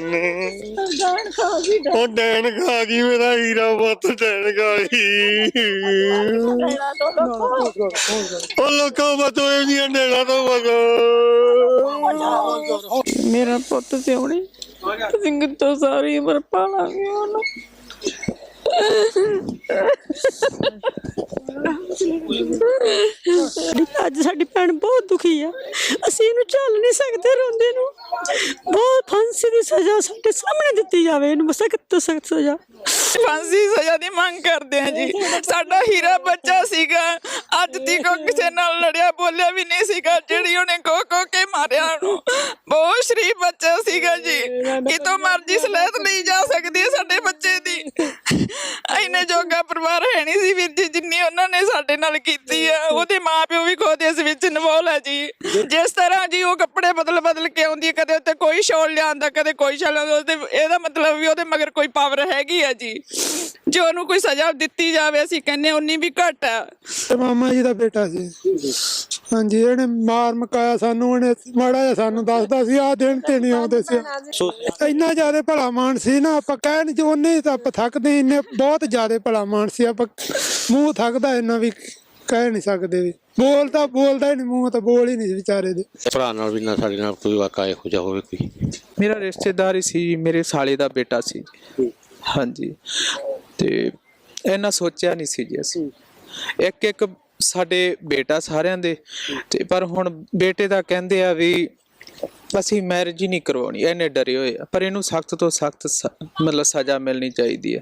ਨੇ ਜਾਣ ਖਾ ਗਈ ਉਹ ਡੈਣ ਖਾ ਗਈ ਮੇਰਾ ਹੀਰਾ ਪੁੱਤ ਡੈਣ ਖਾ ਗਈ। ਉਹ ਲੋਕਾਂ ਬਤੋ ਇਹਦੀਆਂ ਡੈਣਾ ਤੋਂ ਬਗੋ ਮੇਰਾ ਪੁੱਤ ਸਿਉਣੀ ਸਿੰਘ ਤੋਂ ਸਾਰੀ ਉਮਰ ਪਾਲਾਂਗੇ ਉਹਨੂੰ? ਅੱਜ ਸਾਡੀ ਭੈਣ ਬਹੁਤ ਦੁਖੀ ਆ। ਅਸੀਂ ਇਹਨੂੰ ਚੱਲ ਨਹੀਂ ਸਕਦੇ ਰੋਂਦੇ ਨੂੰ। ਬਹੁਤ ਫਾਂਸੀ ਦੀ ਸਜ਼ਾ ਸਾਡੇ ਸਾਹਮਣੇ ਦਿੱਤੀ ਜਾਵੇ। ਇਹਨੂੰ ਸਖਤ ਤੋਂ ਸਖਤ ਸਜ਼ਾ। ਫਾਂਸੀ ਸਜ਼ਾ ਦੀ ਮੰਗ ਕਰਦੇ ਆ ਜੀ। ਸਾਡਾ ਹੀਰਾ ਬੱਚਾ ਸੀਗਾ। ਅੱਜ ਤੱਕ ਉਹ ਕਿਸੇ ਨਾਲ ਲੜਿਆ ਬੋਲਿਆ ਵੀ ਨਹੀਂ ਸੀਗਾ। ਜਿਹੜੀ ਉਹਨੇ ਕੋ ਕੋ ਕੇ ਮਾਰਿਆ ਉਹਨੂੰ। ਬਹੁਤ ਸ਼ਰੀਫ ਬੱਚਾ ਸੀਗਾ ਜੀ। ਕਿਤੋਂ ਮਰਜ਼ੀ ਸਲੈਤ ਲਈ ਜਾ ਸਕਦੀ ਹੈ ਸਾਡੇ ਬੱਚੇ ਜੋਗਾ ਪਰਿਵਾਰ ਹੈ ਨਹੀਂ ਸੀ ਵੀਰ ਜੀ ਜਿੰਨੀ ਉਹਨਾਂ ਨੇ ਸਾਡੇ ਨਾਲ ਕੀਤੀ ਆ ਉਹਦੇ ਮਾਪਿਓ ਵੀ ਖੁਦ ਇਸ ਵਿੱਚ ਇਨਵੋਲ ਹੈ ਜੀ। ਜਿਸ ਤਰ੍ਹਾਂ ਜੀ ਉਹ ਕੱਪੜੇ ਬਦਲ ਬਦਲ ਕੇ ਆਉਂਦੀ ਹੈ ਕਦੇ ਉੱਤੇ ਕੋਈ ਸ਼ੋਲ ਲਿਆਂਦਾ ਕਦੇ ਕੋਈ ਸ਼ਾਲ ਉਹਦੇ ਇਹਦਾ ਮਤਲਬ ਵੀ ਉਹਦੇ ਮਗਰ ਕੋਈ ਪਾਵਰ ਹੈਗੀ ਆ ਜੀ। ਜੋ ਉਹਨੂੰ ਕੋਈ ਸਜ਼ਾ ਦਿੱਤੀ ਜਾਵੇ ਅਸੀਂ ਕਹਿੰਨੇ ਉਨੀ ਵੀ ਘੱਟ ਆ। ਤੇ ਮਾਮਾ ਜੀ ਦਾ ਬੇਟਾ ਸੀ ਹਾਂਜੀ ਇਹਨੇ ਮਾਰ ਮਕਾਇਆ ਸਾਨੂੰ ਇਹਨੇ ਮਾੜਾ ਜਿਹਾ ਸਾਨੂੰ ਦੱਸਦਾ ਸੀ ਆਹ ਦਿਨ ਤੇ ਨਹੀਂ ਆਉਂਦੇ ਸੀ। ਇੰਨਾ ਜ਼ਿਆਦਾ ਭਲਾ ਮਾਨ ਸੀ ਨਾ ਆਪਾਂ ਕਹਿ ਨਹੀਂ ਉਹਨੇ ਤਾਂ ਆਪਾਂ ਥੱਕਦੇ ਇੰਨੇ ਬਹੁਤ ਜ਼ਿਆਦਾ ਭਲਾ ਮਾਨ ਸੀ ਆਪਾਂ ਮੂੰਹ ਥੱਕਦਾ ਇੰਨਾ ਵੀ ਕਹਿ ਨਹੀਂ ਸਕਦੇ ਵੀ। ਬੋਲਦਾ ਬੋਲਦਾ ਹੀ ਨਹੀਂ ਮੂੰਹ ਤਾਂ ਬੋਲ ਹੀ ਨਹੀਂ ਵਿਚਾਰੇ ਦੇ। ਭਰਾ ਨਾਲ ਵੀ ਨਾ ਸਾਡੇ ਨਾਲ ਕੋਈ ਵਾਕਾ ਇਹੋ ਜਿਹਾ ਹੋਵੇ ਕੋਈ। ਮੇਰਾ ਰਿਸ਼ਤੇਦਾਰ ਹੀ ਸੀ ਮੇਰੇ ਸਾਲੇ ਦਾ ਬੇਟਾ ਸੀ। ਹਾਂਜੀ। ਤੇ ਇਹਨਾਂ ਸੋਚਿਆ ਨਹੀਂ ਸੀ ਜੀ ਅਸੀਂ। ਇੱਕ ਇੱਕ ਸਾਡੇ ਬੇਟਾ ਸਾਰਿਆਂ ਦੇ। ਤੇ ਪਰ ਹੁਣ ਬੇਟੇ ਦਾ ਕਹਿੰਦੇ ਆ ਵੀ ਅਸੀਂ ਮੈਰਿਜ ਹੀ ਨਹੀਂ ਕਰਵਾਉਣੀ ਇਹਨੇ ਡਰੇ ਹੋਏ ਆ ਪਰ ਇਹਨੂੰ ਸਖਤ ਤੋਂ ਸਖਤ ਮਤਲਬ ਸਜ਼ਾ ਮਿਲਣੀ ਚਾਹੀਦੀ ਹੈ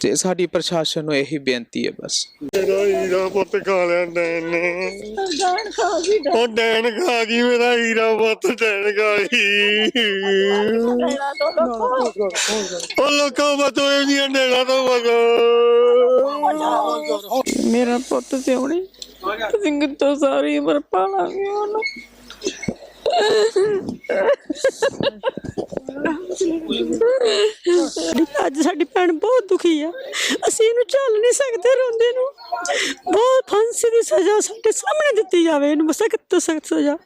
ਤੇ ਸਾਡੀ ਪ੍ਰਸ਼ਾਸਨ ਨੂੰ ਇਹੀ ਬੇਨਤੀ ਹੈ ਬਸ। ਮੇਰਾ ਹੀਰਾ ਪੁੱਤ ਖਾ ਲਿਆ ਨੇ ਖਾ ਗਈ ਉਹ ਡੈਣ ਖਾ ਗਈ ਮੇਰਾ ਹੀਰਾ ਪੁੱਤ ਡੈਣ ਖਾ ਗਈ। ਡੈਣਾ ਤੋਂ ਲੋਕੋ ਉਹ ਲੋਕਾਂ ਬਤੋ ਇਹਦੀਆਂ ਡੈਣਾ ਤੋਂ ਬਗੋ। ਮੇਰਾ ਪੁੱਤ ਸਿਉਣੀ ਸਿੰਘ ਤੋਂ ਸਾਰੀ ਉਮਰ ਪਾਲਾਂਗੇ ਉਹਨੂੰ। ਅੱਜ ਸਾਡੀ ਭੈਣ ਬਹੁਤ ਦੁਖੀ ਆ। ਅਸੀਂ ਇਹਨੂੰ ਚੱਲ ਨਹੀਂ ਸਕਦੇ ਰੋਂਦੇ ਨੂੰ। ਬਹੁਤ ਫਾਂਸੀ ਦੀ ਸਜ਼ਾ ਸਾਡੇ ਸਾਹਮਣੇ ਦਿੱਤੀ ਜਾਵੇ। ਇਹਨੂੰ ਸਖਤ ਤੋਂ ਸਖਤ ਸਜ਼ਾ।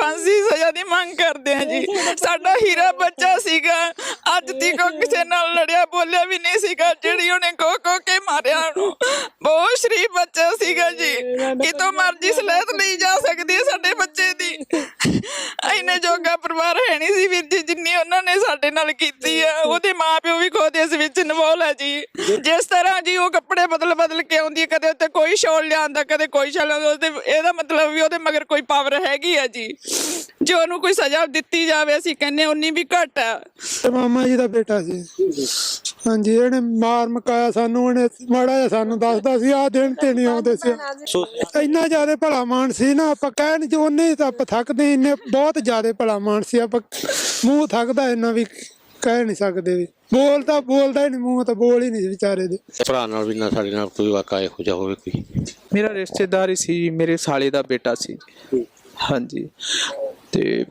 ਫਾਂਸੀ ਸਜ਼ਾ ਦੀ ਮੰਗ ਕਰਦੇ ਆ ਜੀ। ਸਾਡਾ ਹੀਰਾ ਬੱਚਾ ਸੀਗਾ। ਅੱਜ ਤੱਕ ਉਹ ਕਿਸੇ ਨਾਲ ਲੜਿਆ ਬੋਲਿਆ ਵੀ ਨਹੀਂ ਸੀਗਾ। ਜਿਹੜੀ ਉਹਨੇ ਕੋ ਕੋ ਕੇ ਮਾਰਿਆ ਉਹਨੂੰ। ਬਹੁਤ ਸ਼ਰੀਫ ਬੱਚਾ ਸੀਗਾ ਜੀ। ਕਿਤੋਂ ਮਰਜ਼ੀ ਸਲੈਤ ਲਈ ਜਾ ਸਕਦੀ ਹੈ ਸਾਡੇ ਬੱਚੇ ਦੀ। ਐਨੇ ਜੋਗਾ ਪਰਿਵਾਰ ਹੈ ਨਹੀਂ ਸੀ ਵੀਰ ਜੀ, ਜਿੰਨੀ ਉਹਨਾਂ ਨੇ ਸਾਡੇ ਨਾਲ ਕੀਤੀ ਆ, ਉਹਦੇ ਮਾਪਿਓ ਵੀ ਖੁਦ ਇਸ ਵਿੱਚ ਇਨਵੋਲ ਹੈ ਜੀ। ਜਿਸ ਤਰ੍ਹਾਂ ਜੀ ਉਹ ਕੱਪੜੇ ਬਦਲ ਬਦਲ ਕੇ ਆਉਂਦੀ ਹੈ ਕਦੇ ਉੱਤੇ ਕੋਈ ਸ਼ੋਲ ਲਿਆਂਦਾ, ਕਦੇ ਕੋਈ ਸ਼ਾਲ ਲਿਆਂਦਾ ਉਹਦੇ ਇਹਦਾ ਮਤਲਬ ਵੀ ਉਹਦੇ ਮਗਰ ਕੋਈ ਪਾਵਰ ਹੈਗੀ ਆ ਜੀ। ਜੋ ਉਹਨੂੰ ਕੋਈ ਸਜ਼ਾ ਦਿੱਤੀ ਜਾਵੇ ਅਸੀਂ ਕਹਿੰਨੇ ਉਨੀ ਵੀ ਘੱਟ ਆ। ਤੇ ਮਾਮਾ ਜੀ ਦਾ ਬੇਟਾ ਸੀ ਹਾਂਜੀ ਇਹਨੇ ਮਾਰ ਮਕਾਇਆ ਸਾਨੂੰ ਇਹਨੇ ਮਾੜਾ ਜਿਹਾ ਸਾਨੂੰ ਦੱਸਦਾ ਸੀ ਆਹ ਦਿਨ ਤੇ ਨਹੀਂ ਆਉਂਦੇ ਸੀ। ਇੰਨਾ ਜ਼ਿਆਦਾ ਭਲਾ ਮਾਨ ਸੀ ਨਾ ਆਪਾਂ ਕਹਿ ਨਹੀਂ ਉਹਨੇ ਤਾਂ ਆਪਾਂ ਥੱਕਦੇ ਇੰਨੇ ਬਹੁਤ ਜ਼ਿਆਦਾ ਭਲਾ ਮਾਨ ਸੀ ਆਪਾਂ ਮੂੰਹ ਥੱਕਦਾ ਇੰਨਾ ਵੀ ਕਹਿ ਨਹੀਂ ਸਕਦੇ ਵੀ। ਬੋਲਦਾ ਬੋਲਦਾ ਹੀ ਨਹੀਂ ਮੂੰਹ ਤਾਂ ਬੋਲ ਹੀ ਨਹੀਂ ਵਿਚਾਰੇ ਦੇ। ਭਰਾ ਨਾਲ ਵੀ ਨਾ ਸਾਡੇ ਨਾਲ ਕੋਈ ਵਾਕਾ ਇਹੋ ਜਿਹਾ ਹੋਵੇ ਕੋਈ। ਮੇਰਾ ਰਿਸ਼ਤੇਦਾਰ ਹੀ ਸੀ ਮੇਰੇ ਸਾਲੇ ਦਾ ਬੇਟਾ ਸੀ। ਹਾਂਜੀ। ਤੇ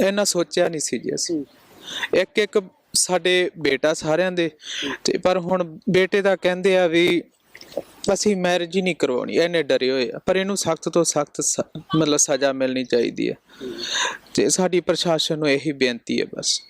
ਇਹਨਾਂ ਸੋਚਿਆ ਨਹੀਂ ਸੀ ਜੀ ਅਸੀਂ। ਇੱਕ ਇੱਕ ਸਾਡੇ ਬੇਟਾ ਸਾਰਿਆਂ ਦੇ, ਤੇ ਪਰ ਹੁਣ ਬੇਟੇ ਦਾ ਕਹਿੰਦੇ ਆ ਵੀ ਅਸੀਂ ਮੈਰਿਜ ਹੀ ਨਹੀਂ ਕਰਵਾਉਣੀ ਇਹਨੇ ਡਰੇ ਹੋਏ ਆ। ਪਰ ਇਹਨੂੰ ਸਖਤ ਤੋਂ ਸਖਤ ਮਤਲਬ ਸਜ਼ਾ ਮਿਲਣੀ ਚਾਹੀਦੀ ਹੈ ਤੇ ਸਾਡੀ ਪ੍ਰਸ਼ਾਸਨ ਨੂੰ ਇਹੀ ਬੇਨਤੀ ਹੈ ਬਸ।